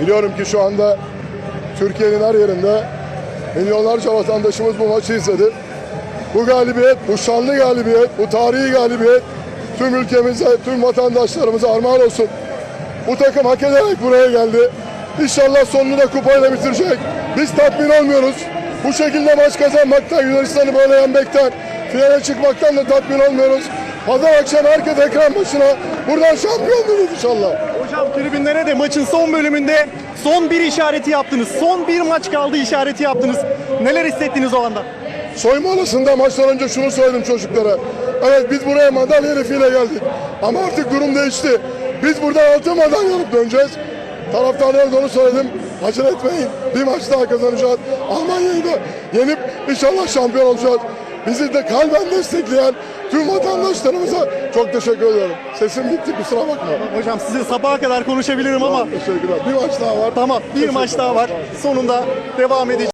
Biliyorum ki şu anda Türkiye'nin her yerinde milyonlarca vatandaşımız bu maçı izledi. Bu galibiyet, bu şanlı galibiyet, bu tarihi galibiyet tüm ülkemize, tüm vatandaşlarımıza armağan olsun. Bu takım hak ederek buraya geldi. İnşallah sonunu da kupayla bitirecek. Biz tatmin olmuyoruz. Bu şekilde maç kazanmaktan, Yunanistan'ı böyle yenmekten, finale çıkmaktan da tatmin olmuyoruz. Pazar akşam herkes ekran başına buradan şampiyon inşallah. Hocam tribünlere de maçın son bölümünde son bir işareti yaptınız. Son bir maç kaldı işareti yaptınız. Neler hissettiniz o anda? Soyma odasında maçtan önce şunu söyledim çocuklara. Evet biz buraya madalya hedefiyle geldik. Ama artık durum değişti. Biz buradan altın madalya alıp döneceğiz. Taraftarlara da onu söyledim. Acele etmeyin. Bir maç daha kazanacağız. Almanya'yı da yenip inşallah şampiyon olacağız. Bizi de kalben destekleyen tüm vatandaşlarımıza çok teşekkür ediyorum. Sesim gitti kusura bakma. Hocam size sabaha kadar konuşabilirim ama Teşekkürler. Bir maç daha var. tamam bir maç daha var. Sonunda devam edeceğiz.